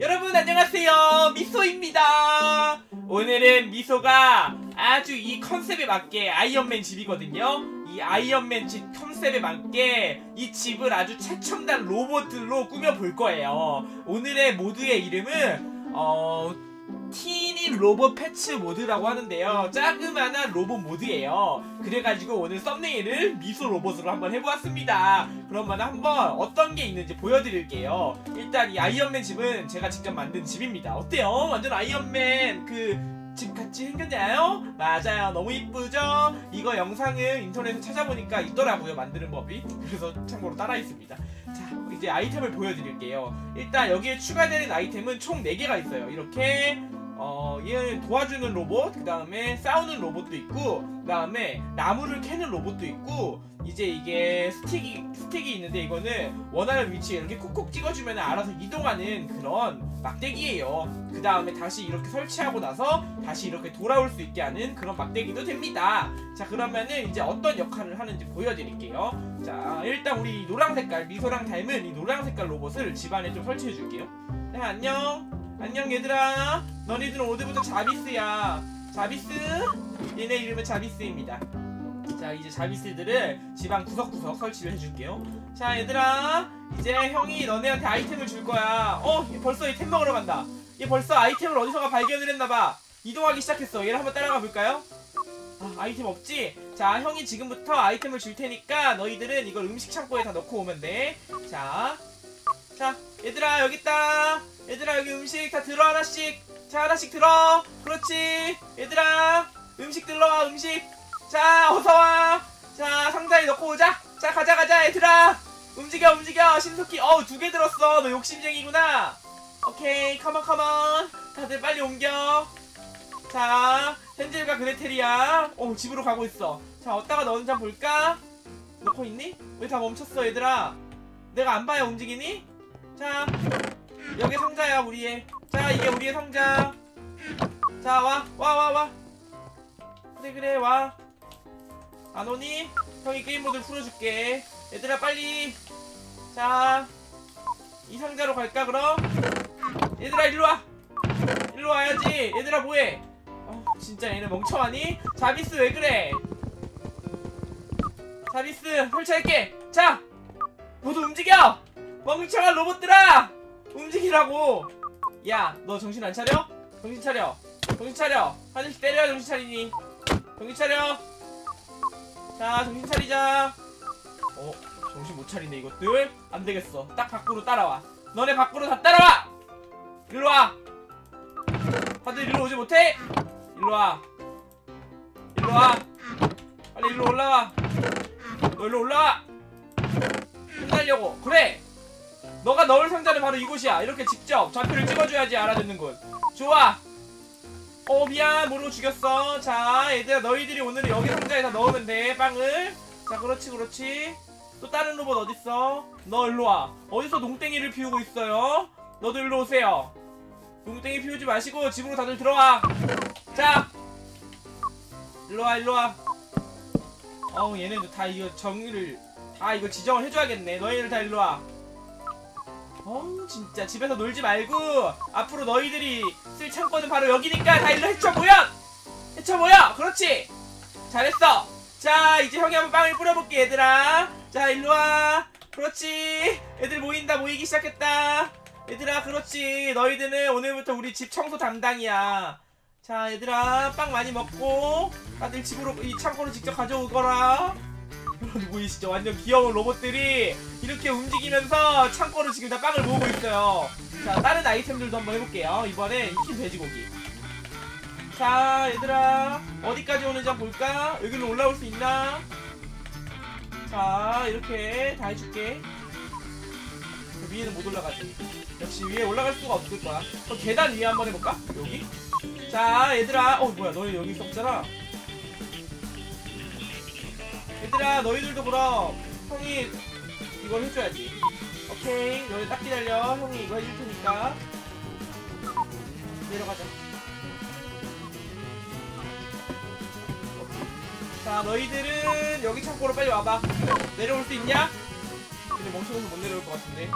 여러분 안녕하세요. 미소입니다. 오늘은 미소가 아주 이 컨셉에 맞게 아이언맨 집이거든요. 이 아이언맨 집 컨셉에 맞게 이 집을 아주 최첨단 로봇들로 꾸며볼 거예요. 오늘의 모드의 이름은 어... 티니 로봇 패치 모드라고 하는데요. 짜그만한 로봇 모드예요. 그래가지고 오늘 썸네일을 미소 로봇으로 한번 해보았습니다. 그러면 한번 어떤 게 있는지 보여드릴게요. 일단 이 아이언맨 집은 제가 직접 만든 집입니다. 어때요? 완전 아이언맨 그 집같이 생겼나요? 맞아요. 너무 이쁘죠? 이거 영상을 인터넷에 찾아보니까 있더라고요 만드는 법이. 그래서 참고로 따라 있습니다. 자 이제 아이템을 보여드릴게요. 일단 여기에 추가되는 아이템은 총 4개가 있어요. 이렇게 어, 얘는 도와주는 로봇, 그 다음에 싸우는 로봇도 있고, 그 다음에 나무를 캐는 로봇도 있고, 이제 이게 스틱이, 스틱이 있는데 이거는 원하는 위치에 이렇게 콕콕 찍어주면 알아서 이동하는 그런 막대기예요. 그 다음에 다시 이렇게 설치하고 나서 다시 이렇게 돌아올 수 있게 하는 그런 막대기도 됩니다. 자, 그러면은 이제 어떤 역할을 하는지 보여드릴게요. 자, 일단 우리 노랑 색깔, 미소랑 닮은 이 노랑 색깔 로봇을 집안에 좀 설치해 줄게요. 네, 안녕. 안녕 얘들아. 너희들은 오늘부터 자비스야. 자비스? 얘네 이름은 자비스입니다. 자 이제 자비스들을 집안 구석구석 설치를 해줄게요. 자 얘들아. 이제 형이 너네한테 아이템을 줄 거야. 어 벌써 얘 템 먹으러 간다. 얘 벌써 아이템을 어디서가 발견을 했나봐. 이동하기 시작했어. 얘를 한번 따라가 볼까요? 아, 아이템 없지? 자 형이 지금부터 아이템을 줄 테니까 너희들은 이걸 음식 창고에 다 넣고 오면 돼자 자 얘들아 여기 있다. 얘들아 여기 음식 다 들어 하나씩. 자 하나씩 들어. 그렇지. 얘들아 음식 들러와 음식. 자 어서와. 자 상자에 넣고 오자. 자 가자 가자 얘들아. 움직여 움직여. 신속히. 어우 두 개 들었어. 너 욕심쟁이구나. 오케이 컴온 컴온 다들 빨리 옮겨. 자 헨젤과 그레텔이야 어 집으로 가고 있어. 자 어디다가 넣은지 볼까? 넣고 있니? 왜 다 멈췄어 얘들아? 내가 안 봐야 움직이니? 자 여기 상자야 우리의. 자 이게 우리의 상자. 자와와 와 와. 그래 그래 와. 안오니? 형이 게임 모드 풀어줄게. 얘들아 빨리. 자 이 상자로 갈까 그럼? 얘들아 일로와. 일로 와야지. 얘들아 뭐해? 어, 진짜 얘네 멍청하니? 자비스 왜 그래? 자비스 설치할게. 자 모두 움직여 멍청한 로봇들아! 움직이라고! 야 너 정신 안 차려? 정신 차려. 정신 차려. 하늘씩 때려야 정신 차리니. 정신 차려. 자 정신 차리자. 어 정신 못 차리네 이것들. 안 되겠어. 딱 밖으로 따라와. 너네 밖으로 다 따라와! 일로 와. 다들 일로 오지 못해? 일로 와. 일로 와. 빨리 일로 올라와. 너 일로 올라와. 혼나려고. 그래 너가 넣을 상자는 바로 이곳이야. 이렇게 직접 좌표를 찍어줘야지 알아듣는군 좋아. 어 미안. 모르고 죽였어. 자 얘들아 너희들이 오늘 여기 상자에 다 넣으면 돼 빵을. 자 그렇지 그렇지. 또 다른 로봇 어딨어? 너 일로와. 어디서 농땡이를 피우고 있어요? 너도 일로 오세요. 농땡이 피우지 마시고 집으로 다들 들어와. 자. 일로와 일로와. 어우 얘네도 다 이거 정리를 다 이거 지정을 해줘야겠네. 너희들 다 일로와 어우 진짜. 집에서 놀지 말고 앞으로 너희들이 쓸 창고는 바로 여기니까 다 일로 헤쳐 모여! 헤쳐 모여! 그렇지? 잘했어. 자 이제 형이 한번 빵을 뿌려볼게 얘들아. 자 일로와. 그렇지? 애들 모인다 모이기 시작했다. 얘들아 그렇지. 너희들은 오늘부터 우리 집 청소 담당이야. 자 얘들아 빵 많이 먹고 다들 집으로 이 창고로 직접 가져오거라 보이시죠? 완전 귀여운 로봇들이 이렇게 움직이면서 창고로 지금 다 빵을 모으고 있어요. 자 다른 아이템들도 한번 해볼게요. 이번엔 익힌 돼지고기. 자 얘들아 어디까지 오는지 한번 볼까? 여기로 올라올 수 있나? 자 이렇게 다 해줄게. 그 위에는 못 올라가지. 역시 위에 올라갈 수가 없을 거야. 그럼 계단 위에 한번 해볼까? 여기? 자 얘들아. 어 뭐야. 너희 여기 있었잖아 얘들아 너희들도 그럼 형이 이걸 해줘야지 오케이 너희 딱 기다려 형이 이거 해줄 테니까 내려가자 자 너희들은 여기 창고로 빨리 와봐 내려올 수 있냐? 근데 멈춰서 못 내려올 것 같은데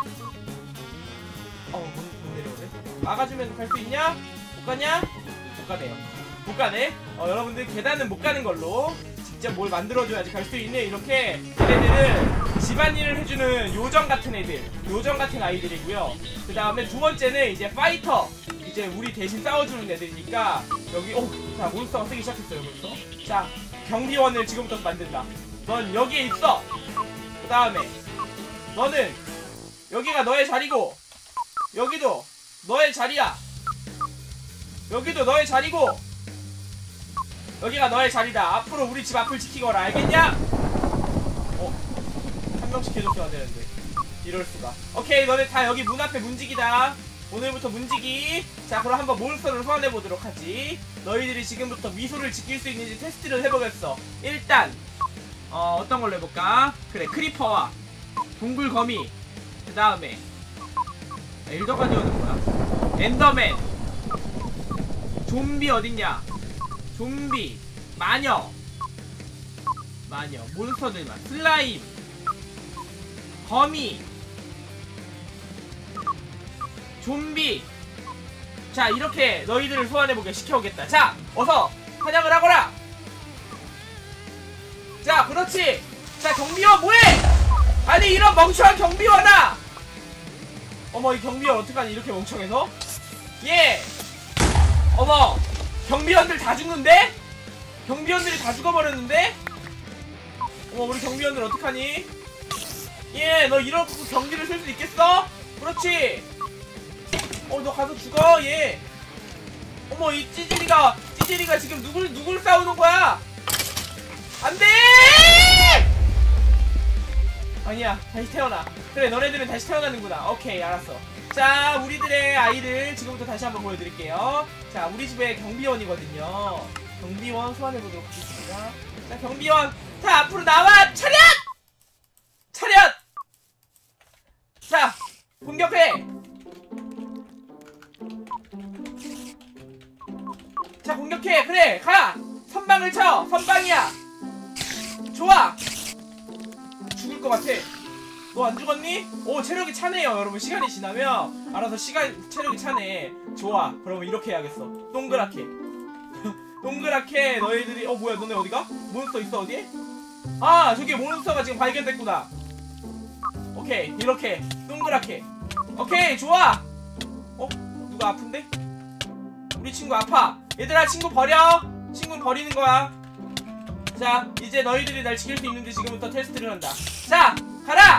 어못 못 내려오네 막아주면 갈 수 있냐? 못 가냐? 못 가네요. 못 가네. 어, 여러분들 계단은 못 가는 걸로 직접 뭘 만들어줘야지 갈 수 있는 이렇게 얘네들은 집안일을 해주는 요정 같은 애들, 요정 같은 아이들이고요. 그 다음에 두 번째는 이제 파이터. 이제 우리 대신 싸워주는 애들이니까 여기 오, 자 몬스터가 쓰기 시작했어요 벌써. 자 경비원을 지금부터 만든다. 넌 여기에 있어. 그 다음에 너는 여기가 너의 자리고 여기도 너의 자리야. 여기도 너의 자리고 여기가 너의 자리다. 앞으로 우리 집 앞을 지키거라. 알겠냐? 어, 한 명씩 해줬어야 되는데 이럴 수가. 오케이, 너네 다 여기 문 앞에 문지기다. 오늘부터 문지기. 자, 그럼 한번 몬스터를 소환해 보도록 하지. 너희들이 지금부터 미소를 지킬 수 있는지 테스트를 해보겠어. 일단 어, 어떤 걸로 해볼까? 그래, 크리퍼와 동굴 거미. 그 다음에 엘더가디언은 뭐야? 엔더맨. 좀비 어딨냐? 좀비, 마녀, 마녀, 몬스터들만, 슬라임, 거미, 좀비. 자, 이렇게 너희들을 소환해보게 시켜오겠다. 자, 어서 사냥을 하거라! 자, 그렇지! 자, 경비원 뭐해! 아니, 이런 멍청한 경비원아! 어머, 이 경비원 어떡하니, 이렇게 멍청해서? 예! 어머! 경비원들 다 죽는데? 경비원들이 다 죽어버렸는데? 어머 우리 경비원들 어떡하니? 예, 너 이러고 경기를 쓸 수 있겠어? 그렇지. 어, 너 가서 죽어, 얘. 어머, 이 찌질이가, 찌질이가 지금 누굴, 누굴 싸우는 거야? 안 돼! 아니야, 다시 태어나. 그래, 너네들은 다시 태어나는구나. 오케이, 알았어. 자, 우리들의 아이를 지금부터 다시 한번 보여드릴게요. 자, 우리 집에 경비원이거든요. 경비원 소환해보도록 하겠습니다. 자, 경비원, 자, 앞으로 나와! 차렷! 차렷! 자, 공격해! 자, 공격해! 그래, 가! 선방을 쳐! 선방이야! 좋아! 죽을 것 같아. 너 안 죽었니? 오 체력이 차네요 여러분. 시간이 지나면 알아서 시간 체력이 차네. 좋아. 그러면 이렇게 해야겠어. 동그랗게. 동그랗게 너희들이 어 뭐야 너네 어디가? 몬스터 있어 어디? 아 저기 몬스터가 지금 발견됐구나. 오케이 이렇게. 동그랗게. 오케이 좋아. 어? 누가 아픈데? 우리 친구 아파. 얘들아 친구 버려. 친구는 버리는 거야. 자 이제 너희들이 날 지킬 수 있는지 지금부터 테스트를 한다. 자 가라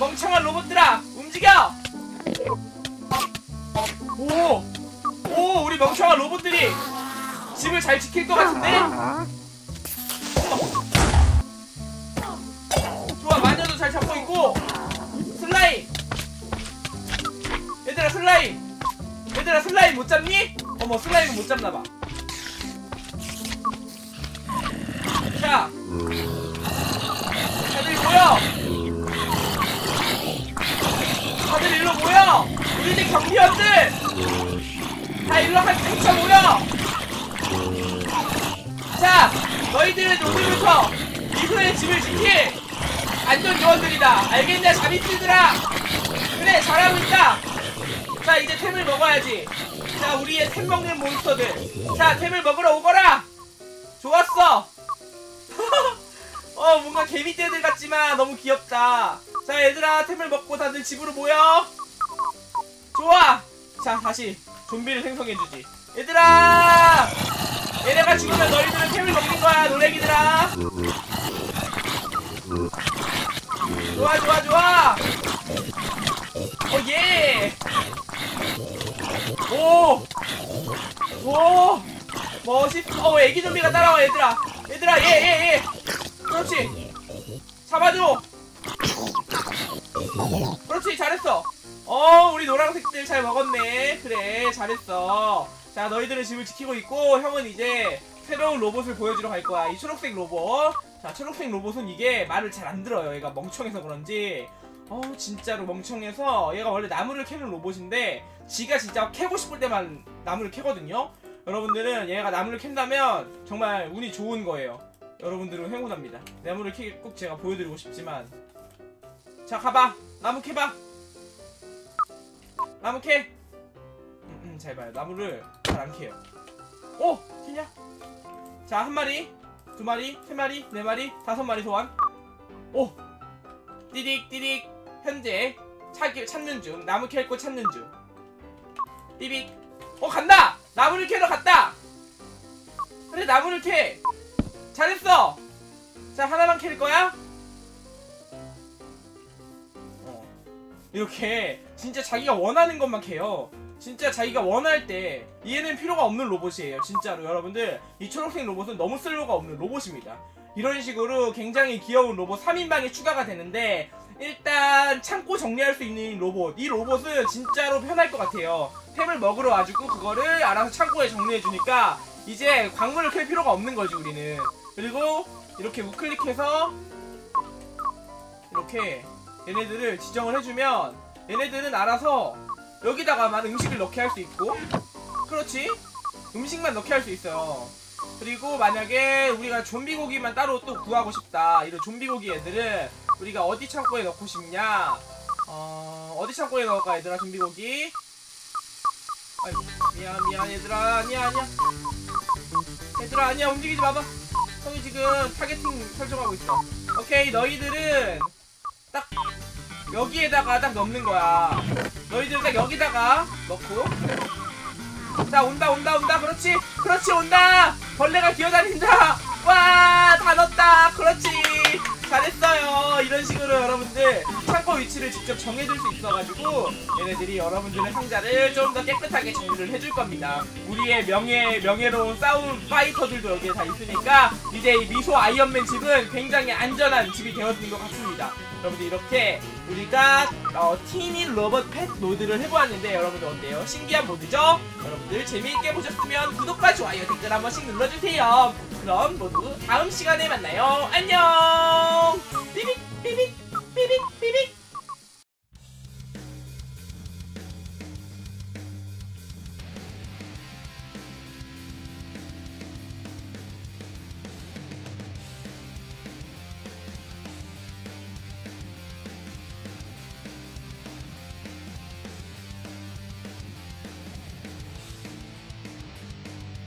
멍청한 로봇들아 움직여 오! 오 우리 멍청한 로봇들이 집을 잘 지킬 것 같은데? 좋아 마녀도 잘 잡고 있고 슬라임 얘들아 슬라임 얘들아 슬라임 못 잡니? 어머 슬라임은 못 잡나봐 자 다들 모여 일로 모여! 우리 집 경비원들! 다 일로 한 뭉쳐 모여! 자 너희들은 오늘부터 미소의 집을 지킬 안전 요원들이다. 알겠냐 자비들들아 그래 잘하고 있다. 자 이제 템을 먹어야지. 자 우리의 템 먹는 몬스터들. 자 템을 먹으러 오거라! 좋았어! 어 뭔가 개미떼들 같지만 너무 귀엽다. 자 얘들아 템을 먹고 다들 집으로 모여 좋아! 자 다시 좀비를 생성해주지. 얘들아! 얘네가 죽으면 너희들은 템을 먹는 거야 노래기들아! 좋아 좋아 좋아! 오 예! 오! 오! 멋있어 어 애기 좀비가 따라와 얘들아! 얘들아 얘얘얘 그렇지! 잡아줘! 그렇지 잘했어 어 우리 노란색들 잘 먹었네. 그래 잘했어. 자 너희들은 집을 지키고 있고 형은 이제 새로운 로봇을 보여주러 갈 거야. 이 초록색 로봇. 자 초록색 로봇은 이게 말을 잘 안 들어요. 얘가 멍청해서 그런지. 어 진짜로 멍청해서 얘가 원래 나무를 캐는 로봇인데 지가 진짜 캐고 싶을 때만 나무를 캐거든요. 여러분들은 얘가 나무를 캔다면 정말 운이 좋은 거예요. 여러분들은 행운합니다. 나무를 캐기 꼭 제가 보여드리고 싶지만. 자 가봐. 나무 캐봐 나무 캐잘 봐요. 나무를 잘 안 캐요. 오! 캐냐? 자, 한 마리, 두 마리, 세 마리, 네 마리, 다섯 마리 소환. 오! 띠릭, 띠릭. 현재 찾기, 찾는 중. 나무 캘거 찾는 중. 띠릭. 어, 간다! 나무를 캐러 갔다! 그래, 나무를 캐! 잘했어! 자, 하나만 캘 거야? 이렇게 진짜 자기가 원하는 것만 캐요. 진짜 자기가 원할 때 얘는 필요가 없는 로봇이에요. 진짜로 여러분들 이 초록색 로봇은 너무 쓸모가 없는 로봇입니다. 이런 식으로 굉장히 귀여운 로봇 3인방에 추가가 되는데 일단 창고 정리할 수 있는 로봇 이 로봇은 진짜로 편할 것 같아요. 템을 먹으러 와주고 그거를 알아서 창고에 정리해 주니까 이제 광물을 캘 필요가 없는 거지 우리는. 그리고 이렇게 우클릭해서 이렇게 얘네들을 지정을 해주면 얘네들은 알아서 여기다가만 음식을 넣게 할 수 있고 그렇지? 음식만 넣게 할 수 있어요. 그리고 만약에 우리가 좀비 고기만 따로 또 구하고 싶다 이런 좀비 고기 애들은 우리가 어디 창고에 넣고 싶냐? 어 어디 창고에 넣을까 얘들아 좀비 고기? 아이고 미안 미안 얘들아 아니야 아니야. 얘들아 아니야 움직이지 마봐. 형이 지금 타겟팅 설정하고 있어. 오케이 너희들은 딱 여기에다가 딱 넣는 거야. 너희들 딱 여기다가 넣고. 자 온다 온다 온다. 그렇지 그렇지 온다. 벌레가 기어다닌다. 와 다 넣었다. 그렇지. 잘했어요. 이런 식으로 여러분들 창고 위치를 직접 정해줄 수 있어가지고 얘네들이 여러분들의 상자를 좀 더 깨끗하게 정리를 해줄 겁니다. 우리의 명예 명예로운 싸움 파이터들도 여기에 다 있으니까 이제 이 미소 아이언맨 집은 굉장히 안전한 집이 되었는 것 같습니다. 여러분들 이렇게 우리가 어, 티니 로봇 펫 모드를 해보았는데 여러분들 어때요? 신기한 모드죠? 여러분들 재미있게 보셨으면 구독과 좋아요 댓글 한 번씩 눌러주세요 그럼 모두 다음 시간에 만나요 안녕 삐빅 삐빅